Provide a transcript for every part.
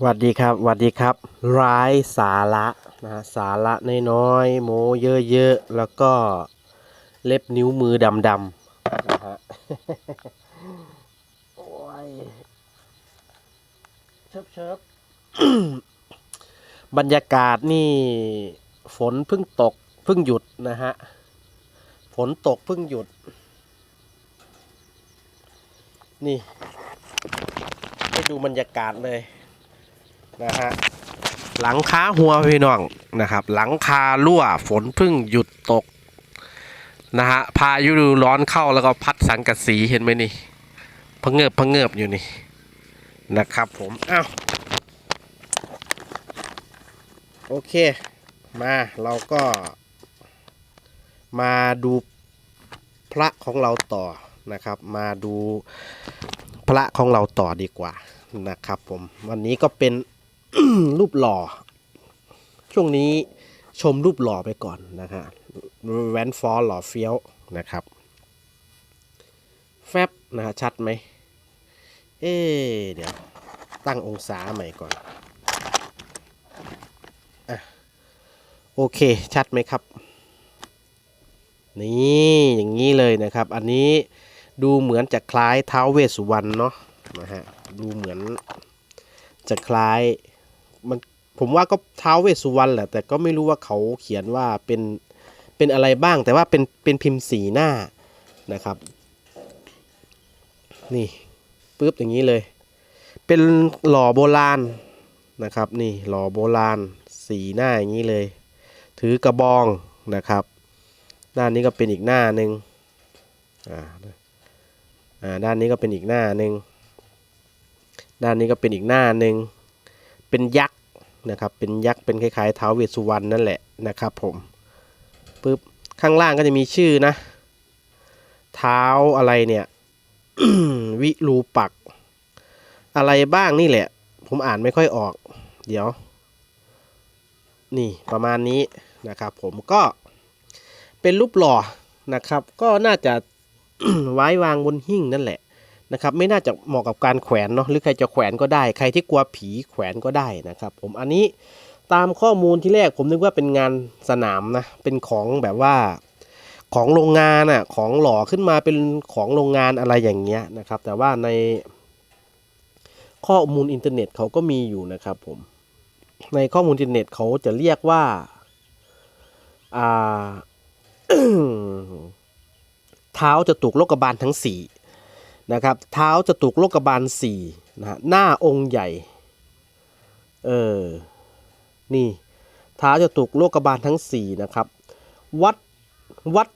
สวัสดีครับสวัสดีครับ ร้ายสาระนะฮะสาระน้อยๆโมเยอะๆ แล้วก็เล็บนิ้วมือดำๆนะฮะโอ้ยเชิบเชิบบรรยากาศนี่ฝนเพิ่งตกเพิ่งหยุดนะฮะ ฝนตกเพิ่งหยุด นี่ ให้ดูบรรยากาศเลย นะฮะหลังคาหัวพี่น้องนะครับ หลังคารั่วฝนพิ่งหยุดตกนะฮะพายุดูร้อนเข้าแล้วก็พัดสังกะสีเห็นไหมนี่พะเงิบพะเงิบอยู่นี่นะครับผมอ้าวโอเค มาเราก็มาดูพระของเราต่อนะครับ มาดูพระของเราต่อดีกว่านะครับผมวันนี้ก็เป็น รูปหล่อ ช่วงนี้ชมรูปหล่อไปก่อนนะฮะแวนฟอร์หล่อเฟี้ยวนะครับ แฟบนะฮะชัดไหม เอ๊เดี๋ยว ตั้งองศาใหม่ก่อนอโอเค ชัดไหมครับ นี่อย่างนี้เลยนะครับ อันนี้ดูเหมือนจะคล้ายเท้าเวสุวรรณเนาะนะฮะดูเหมือนจะคล้าย มันผมว่าก็เท้าวเวสสุวรรณแหละ แต่ก็ไม่รู้ว่าเขาเขียนว่าเป็นเป็นอะไรบ้าง แต่ว่าเป็นเป็นพิมพ์สีหน้านะครับ นี่ปึ๊บอย่างนี้เลย เป็นหล่อโบราณนะครับ นี่หล่อโบราณ สีหน้าอย่างนี้เลย ถือกระบองนะครับ ด้านนี้ก็เป็นอีกหน้าหนึ่งอ่าอ่าด้านนี้ก็เป็นอีกหน้าหนึ่งด้านนี้ก็เป็นอีกหน้าหนึ่งเป็นยักษ์ นะครับ เป็นยักษ์เป็นคล้ายๆเท้าวเวสสุวรรณนั่นแหละนะครับผมปึ๊บข้างล่างก็จะมีชื่อนะเท้าอะไรเนี่ยวิรูปัก อะไรบ้างนี่แหละ ผมอ่านไม่ค่อยออก เดี๋ยว นี่ประมาณนี้นะครับ ผมก็เป็นรูปหล่อนะครับ ก็น่าจะไว้วางบนหิ้งนั่นแหละ นะครับไม่น่าจะเหมาะกับการแขวนเนาะหรือใครจะแขวนก็ได้ ใครที่กลัวผีแขวนก็ได้นะครับ ผมอันนี้ตามข้อมูลที่แรกผมนึกว่าเป็นงานสนามนะเป็นของแบบว่าของโรงงานอะของหล่อขึ้นมาเป็นของโรงงานอะไรอย่างเงี้ยนะครับ แต่ว่าในข้อมูลอินเทอร์เน็ตเขาก็มีอยู่นะครับผมในข้อมูลอินเทอร์เน็ตเขาจะเรียกว่าอ่าเท้าจะตุกโลกบาลทั้งสี่ นะครับ เท้าจะตุกโลกบาลสี่นะฮะหน้าองค์ใหญ่ เออ นี่เท้าจะตุกโลกบาลทั้งสี่นะครับ วัดวัด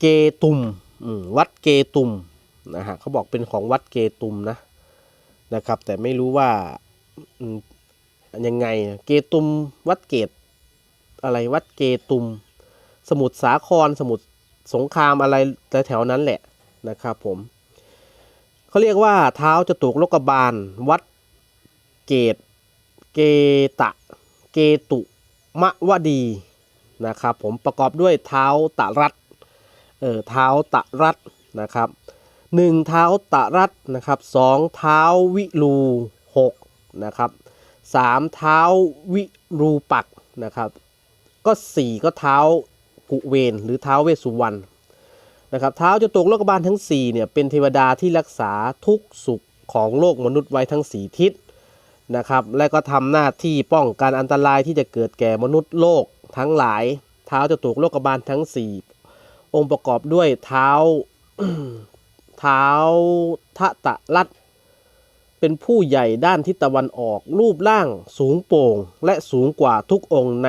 เกตุมวัดเกตุมนะฮะเขาบอกเป็นของวัดเกตุมนะนะครับ แต่ไม่รู้ว่ายังไงเกตุมวัดเกตอะไรวัดเกตุม สมุทรสาครสมุทรสงครามอะไรแถวนั้นแหละ นะครับผมเขาเรียกว่าเท้าจตุกโลกบาล วัดเกตเกตะ เกตุมะวดีนะครับผมประกอบด้วยเท้าตะรัตเออเท้าตะรัตนะครับหนึ่งเท้าตะรัตนะครับสองเท้าวิรูหกนะครับสามเท้าวิรูปักนะครับก็สี่ก็เท้ากุเวนหรือเท้าเวสุวรรณ นะครับเท้าจตุกโลกบาลทั้ง4เนี่ยเป็นเทวดาที่รักษาทุกสุขของโลกมนุษย์ไว้ทั้งสี่ทิศนะครับและก็ทำหน้าที่ป้องกันอันตรายที่จะเกิดแก่มนุษย์โลกทั้งหลาย เท้าจตุกโลกบาลทั้ง 4 องค์ประกอบด้วยเท้าเท้าทะตะรัตเป็นผู้ใหญ่ด้านทิศตะวันออก รูปร่างสูงโป่ง และสูงกว่าทุกองค์ใน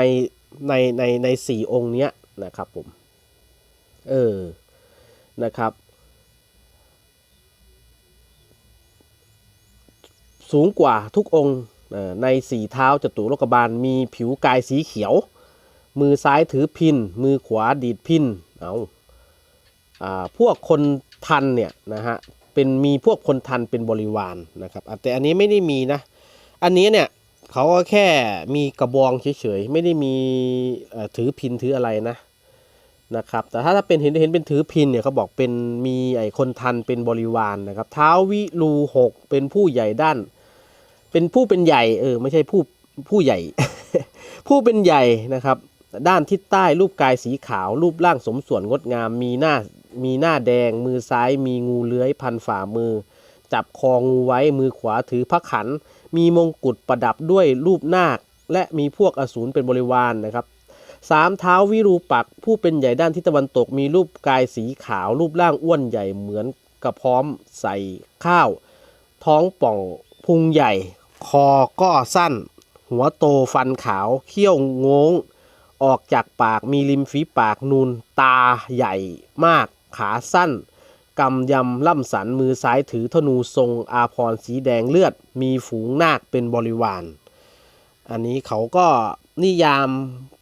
ในในในสี่องค์เนี้ยนะครับผม เออ นะครับ สูงกว่าทุกองค์ในสี่เท้าจตุโลกบาลมีผิวกายสีเขียว มือซ้ายถือพิน มือขวาดีดพินเอาอาพวกคนทันเนี่ยนะฮะเป็นมีพวกคนทันเป็นบริวารนะครับแต่อันนี้ไม่ได้มีนะอันนี้เนี่ยเขาก็แค่มีกระบองเฉยๆไม่ได้มีถือพินถืออะไรนะ นะครับแต่ถ้าถ้าเป็นเห็นเห็นเป็นถือพินเนี่ยเขาบอกเป็นมีไอ้คนทันเป็นบริวารนะครับเท้าวิรูหกเป็นผู้ใหญ่ด้าน เป็นผู้เป็นใหญ่เออไม่ใช่ผู้ผู้ใหญ่ ผู้เป็นใหญ่นะครับด้านทิศใต้รูปกายสีขาว รูปร่างสมส่วนงดงาม มีหน้ามีหน้าแดง มือซ้ายมีงูเลื้อยพันฝ่ามือ จับคองูไว้มือขวาถือพระขัน มีมงกุฎประดับด้วยรูปนาคและมีพวกอสูรเป็นบริวารนะครับ สามเท้าวิรูปักผู้เป็นใหญ่ด้านทิศตะวันตกมีรูปกายสีขาว รูปร่างอ้วนใหญ่เหมือนกระพร้อมใส่ข้าว ท้องป่องพุงใหญ่ คอก็สั้น หัวโตฟันขาวเขี้ยวงง ออกจากปากมีริมฝีปากนูนตาใหญ่มาก ขาสั้นกำยำล่ำสันมือซ้ายถือธนูทรงอาพรสีแดงเลือด มีฝูงนาคเป็นบริวาร อันนี้เขาก็ นิยาม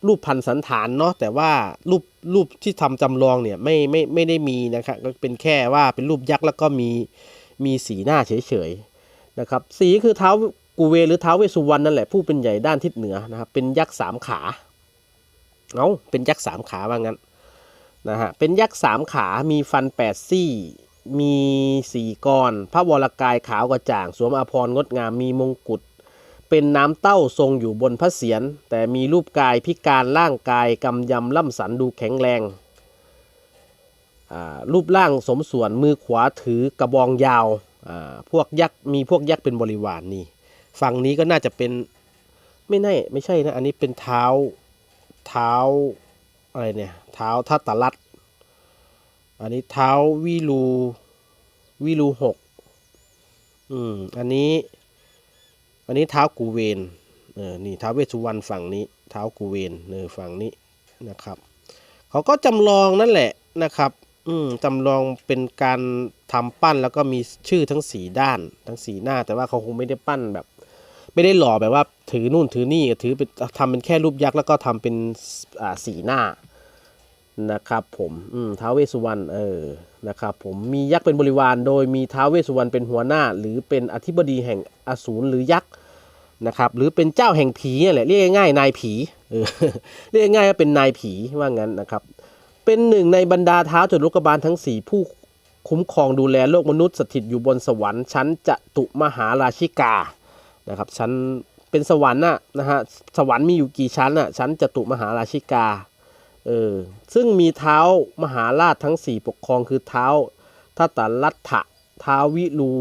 รูปพันสันฐานเนาะแต่ว่ารูปรูปที่ทำจำลองเนี่ยไม่ไม่ไม่ได้มีนะครับก็เป็นแค่ว่าเป็นรูปยักษ์แล้วก็มีมีสีหน้าเฉยๆนะครับสีคือเท้ากูเวหรือเท้าเวสุวรรณนั่นแหละผู้เป็นใหญ่ด้านทิศเหนือนะครับเป็นยักษ์สามขาเอาเป็นยักษ์สามขาว่างั้นนะฮะเป็นยักษ์สามขามีฟันแปดซี่มีสี่กรพระวรกายขาวกระจ่าง สวมอภรณ์งดงามมีมงกุฎ เป็นน้ำเต้าทรงอยู่บนพระเศียรแต่มีรูปกายพิการร่างกายกำยำล่ำสันดูแข็งแรง รูปร่างสมส่วนมือขวาถือกระบองยาวาพวกยักษ์มีพวกยักษ์เป็นบริวารนนี่ ฝั่งนี้ก็น่าจะเป็นไม่แน่ไม่ใช่นะ อันนี้เป็นเท้าเท้าอะไรเนี่ยเท้าทัตลัดอันนี้เท้าวิรูวิรูหกอืมอันนี้ อันนี้เท้ากูเวนเออนี่เท้าเวสสุวรรณฝั่งนี้เท้ากูเวนเออฝั่งนี้นะครับเขาก็จำลองนั่นแหละนะครับอืมจำลองเป็นการทำปั้นแล้วก็มีชื่อทั้งสีด้านทั้งสีหน้า แต่ว่าเขาคงไม่ได้ปั้นแบบ ไม่ได้หล่อแบบว่าถือนู่นถือนี่ถือเป็นทำเป็นแค่รูปยักษ์แล้วก็ทำเป็นอ่าสีหน้านะครับผมอืมท้าวเวสุวรรณเออนะครับผมมียักษ์เป็นบริวาร โดยมีท้าวเวสสุวรรณเป็นหัวหน้า หรือเป็นอธิบดีแห่งอสูรหรือยักษ์ นะครับหรือเป็นเจ้าแห่งผีนี่แหละเรียกง่ายๆนายผีเรียกง่ายว่าเป็นนายผีว่างั้นนะครับ เป็นหนึ่งในบรรดาเท้าจตุโลกบาลทั้งสี่ผู้คุ้มครองดูแลโลกมนุษย์สถิตอยู่บนสวรรค์ชั้นจตุมหาราชิกานะครับชั้นเป็นสวรรค์น่ะนะฮะสวรรค์มีอยู่กี่ชั้นน่ะชั้นจตุมหาราชิกาเออซึ่งมีเท้ามหาราชทั้งสี่ปกครองคือเท้าทัตตลัทธะเท้าวิรู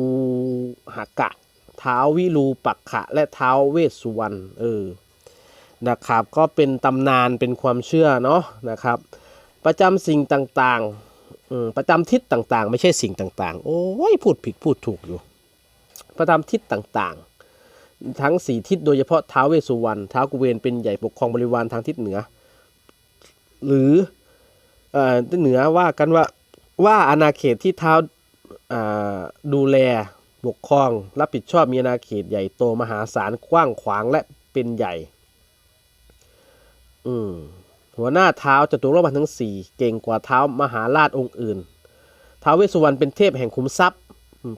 หกะ ท้าวิรูปักขะ และเท้าเวสสุวรรณเออนะครับ ก็เป็นตำนานเป็นความเชื่อเนาะนะครับ ประจำสิ่งต่างๆประจำทิศต่างๆ ไม่ใช่สิ่งต่างๆ โอ้ยพูดผิดพูดถูกอยู่ ประจำทิศต่างๆ ทั้งสี่ทิศโดยเฉพาะท้าวเวสสุวรรณท้าวกุเวนเป็นใหญ่ปกครองบริวารทางทิศเหนือ หรือเอ่อเหนือว่ากันว่าว่าอาณาเขตที่เท้าอ่าดูแล ปกครอง รับผิดชอบมีอาณาเขตใหญ่โตมหาศาลกว้างขวางและเป็นใหญ่ อืมหัวหน้าเท้าจตุรบาลทั้งสี่เก่งกว่าเท้ามหาราชองค์อื่นท้าวเวสสุวรรณเป็นเทพแห่งขุมทรัพย์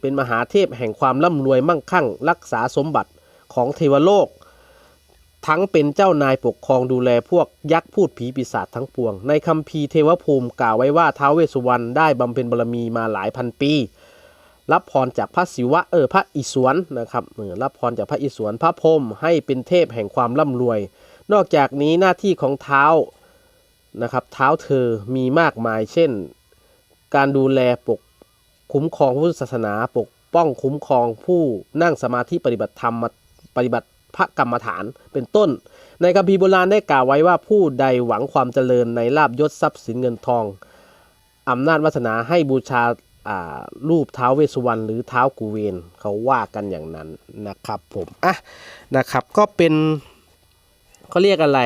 เป็นมหาเทพแห่งความร่ำรวยมั่งคั่ง รักษาสมบัติของเทวโลก ทั้งเป็นเจ้านายปกครองดูแลพวกยักษ์พูดผีปีศาจทั้งปวง ในคัมภีร์เทวภูมิกล่าวไว้ว่าท้าวเวสสุวรรณได้บำเพ็ญบารมีมาหลายพันปี รับพรจากพระศิวะเออพระอิศวรนะครับเออรับพรจากพระอิศวรพระพรหมให้เป็นเทพแห่งความร่ำรวย นอกจากนี้หน้าที่ของเท้านะครับเท้าเธอมีมากมาย เช่น การดูแลปกคุ้มครองพุทธศาสนาปกป้องคุ้มครองผู้นั่งสมาธิปฏิบัติธรรมปฏิบัติพระกรรมฐานเป็นต้น ในคัมภีร์โบราณได้กล่าวไว้ว่าผู้ใดหวังความเจริญในลาบยศทรัพย์สินเงินทองอำนาจวาสนาให้บูชา รูปเท้าเวสุวรรณหรือเท้ากูเวนเขาว่ากันอย่างนั้นนะครับผมอะนะครับก็เป็นเขาเรียกอะไร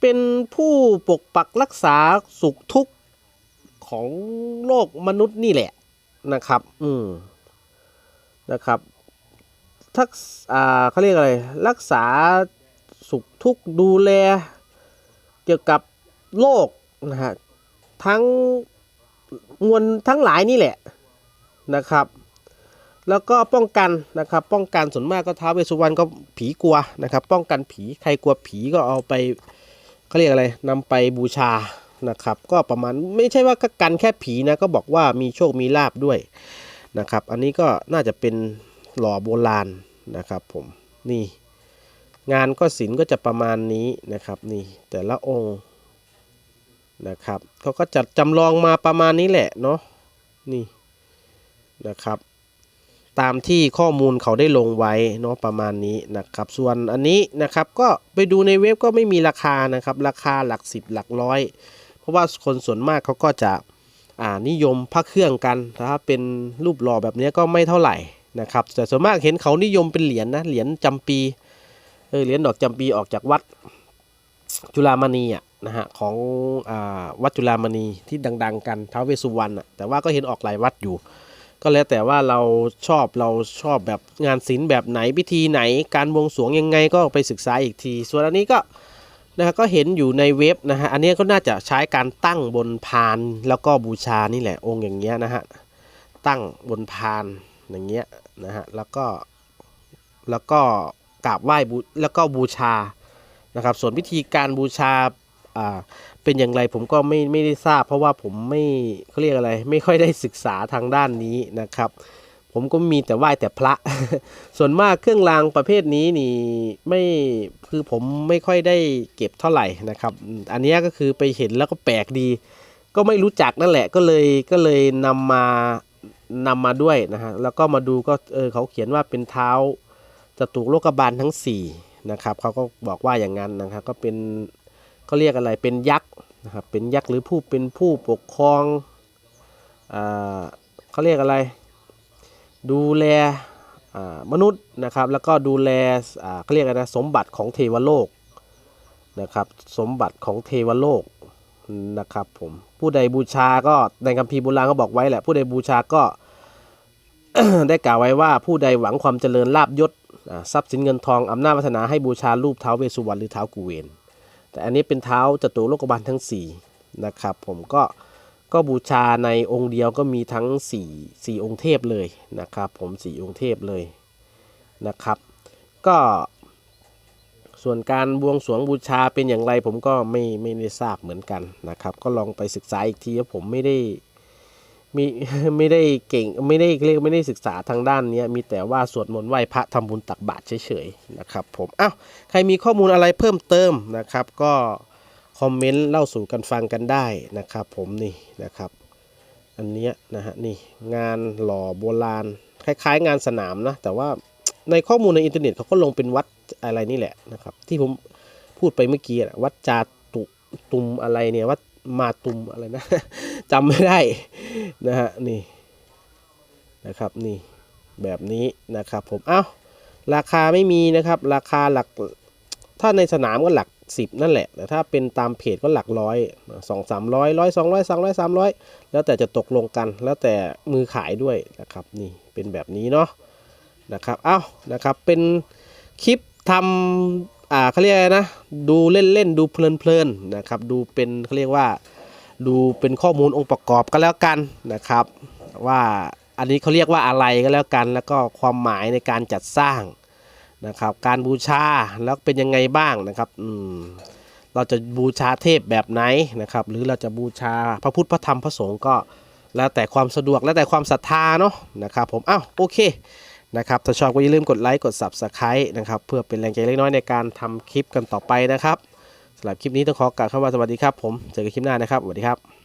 เป็นผู้ปกปักรักษาสุขทุกข์ของโลกมนุษย์นี่แหละนะครับ อืมนะครับทักษอ่าเขาเรียกอะไร รักษาสุขทุกข์ดูแล เกี่ยวกับโลกนะฮะทั้ง มวลทั้งหลายนี่แหละนะครับ แล้วก็ป้องกันนะครับ ป้องกันส่วนมากก็ท้าวเวสุวรรณก็ผีกลัวนะครับ ป้องกันผีใครกลัวผีก็เอาไปเขาเรียกอะไรนำไปบูชานะครับ ก็ประมาณไม่ใช่ว่าก,กันแค่ผีนะก็บอกว่ามีโชคมีลาบด้วยนะครับ อันนี้ก็น่าจะเป็นหล่อโบราณนะครับผมนี่งานก็ศิลป์ก็จะประมาณนี้นะครับนี่แต่ละองค์ นะครับเขาก็จัดจำลองมาประมาณนี้แหละเนาะนี่นะครับ ตามที่ข้อมูลเขาได้ลงไว้เนาะประมาณนี้นะครับ ส่วนอันนี้นะครับก็ไปดูในเว็บก็ไม่มีราคานะครับ ราคาหลักสิบหลักร้อย เพราะว่าคนส่วนมากเขาก็จะอ่านิยมพระเครื่องกันถ้าเป็นรูปหล่อแบบนี้ก็ไม่เท่าไหร่นะครับแต่ส่วนมากเห็นเขานิยมเป็นเหรียญนะเหรียญจำปีเออเหรียญดอกจำปีออกจากวัดจุฬามณีอะ นะฮะของอวัดจุฬามณีที่ดัง ๆ กันท้าวเวสุวรรณอะแต่ว่าก็เห็นออกหลายวัดอยู่ ก็แล้วแต่ว่าเราชอบเราชอบแบบงานศิลป์แบบไหนพิธีไหนการบวงสรวงยังไงก็ไปศึกษาอีกที ส่วนอันนี้ก็นะฮะก็เห็นอยู่ในเว็บนะฮะอันนี้ก็น่าจะใช้การตั้งบนพานแล้วก็บูชานี่แหละองค์อย่างเงี้ยนะฮะตั้งบนพานอย่างเงี้ยนะฮะแล้วก็แล้วก็กราบไหว้บูแล้วก็บูชานะครับส่วนวิธีการบูชา เป็นอย่างไรผมก็ไม่ไม่ได้ทราบ เพราะว่าผมไม่เขาเรียกอะไร ไม่ค่อยได้ศึกษาทางด้านนี้นะครับ ผมก็มีแต่ไหว้แต่พระ ส่วนมากเครื่องรางประเภทนี้นี่ไม่คือผมไม่ค่อยได้เก็บเท่าไหร่นะครับ อันนี้ก็คือไปเห็นแล้วก็แปลกดี ก็ไม่รู้จักนั่นแหละก็เลยก็เลยนำมานำมาด้วยนะฮะแล้วก็มาดูก็เออเขาเขียนว่าเป็นเท้าจตุโลกบาลทั้งสี่นะครับเขาก็บอกว่าอย่างนั้นนะครับก็เป็น เขาเรียกอะไรเป็นยักษ์นะครับเป็นยักษ์หรือผู้เป็นผู้ปกครองอเขาเรียกอะไร ดูแลมนุษย์นะครับแล้วก็ดูแลเขาเรียกอะไรนะสมบัติของเทวโลกนะครับสมบัติของเทวโลกนะครับผมผู้ใดบูชาก็ในคัมภีร์โบราณก็บอกไว้แหละผู้ใดบูชาก็ได้กล่าวไว้ว่าผู้ใดหวังความเจริญลาบยศทรัพย์สินเงินทองอำนาจวัฒนาให้บูชารูปเท้าเวสุวรรณหรือเท้ากุเวน แต่อันนี้เป็นเท้าจตุโลกบาลทั้ง4นะครับผมก็ก็บูชาในองค์เดียวก็มีทั้ง4 4องค์เทพเลยนะครับ ผม4องค์เทพเลยนะครับ ก็ส่วนการบวงสรวงบูชาเป็นอย่างไรผมก็ไม่ไม่ได้ทราบเหมือนกันนะครับ ก็ลองไปศึกษาอีกทีว่าผมไม่ได้ มีไม่ได้เก่งไม่ได้เรียกไม่ได้ศึกษาทางด้านนี้มีแต่ว่าสวดมนต์ไหว้พระทำบุญตักบาตรเฉยๆนะครับผมอ้าวใครมีข้อมูลอะไรเพิ่มเติมนะครับ ก็คอมเมนต์เล่าสู่กันฟังกันได้นะครับ ผมนี่นะครับ อันเนี้ยนะฮะนี่งานหล่อโบราณ คล้ายๆ งานสนามนะแต่ว่าในข้อมูลในอินเทอร์เน็ตเขาก็ลงเป็นวัดอะไรนี่แหละนะครับ ที่ผมพูดไปเมื่อกี้วัดจาตุตุมอะไรเนี่ยวัด มาตุมอะไรนะจำไม่ได้นะฮะนี่นะครับนี่แบบนี้นะครับผมเอ้าราคาไม่มีนะครับ ราคาหลักถ้าในสนามก็หลักสิบนั่นแหละ แต่ถ้าเป็นตามเพจก็หลักร้อยสองสามร้อยร้อยสองร้อยสองร้อยสามร้อยแล้วแต่จะตกลงกัน แล้วแต่มือขายด้วยนะครับนี่เป็นแบบนี้เนาะนะครับเอ้านะครับเป็นคลิปทำ อ่าเขาเรียกอะไรนะ ดูเล่นๆ ดูเพลินๆนะครับ ดูเป็นเขาเรียกว่า ดูเป็นข้อมูลองค์ประกอบก็แล้วกันนะครับ ว่าอันนี้เขาเรียกว่าอะไรก็แล้วกัน แล้วก็ความหมายในการจัดสร้างนะครับ การบูชาแล้วเป็นยังไงบ้างนะครับอืมเราจะบูชาเทพแบบไหนนะครับ หรือเราจะบูชาพระพุทธพระธรรมพระสงฆ์ก็แล้วแต่ความสะดวกแล้วแต่ความศรัทธาเนาะนะครับผมอ้าวโอเค นะครับถ้าชอบก็อย่าลืมกดไลค์กด Subscribe นะครับเพื่อเป็นแรงใจเล็กน้อยในการทำคลิปกันต่อไปนะครับสำหรับคลิปนี้ต้องขอกล่าวคำว่าสวัสดีครับผมเจอกันคลิปหน้านะครับสวัสดีครับ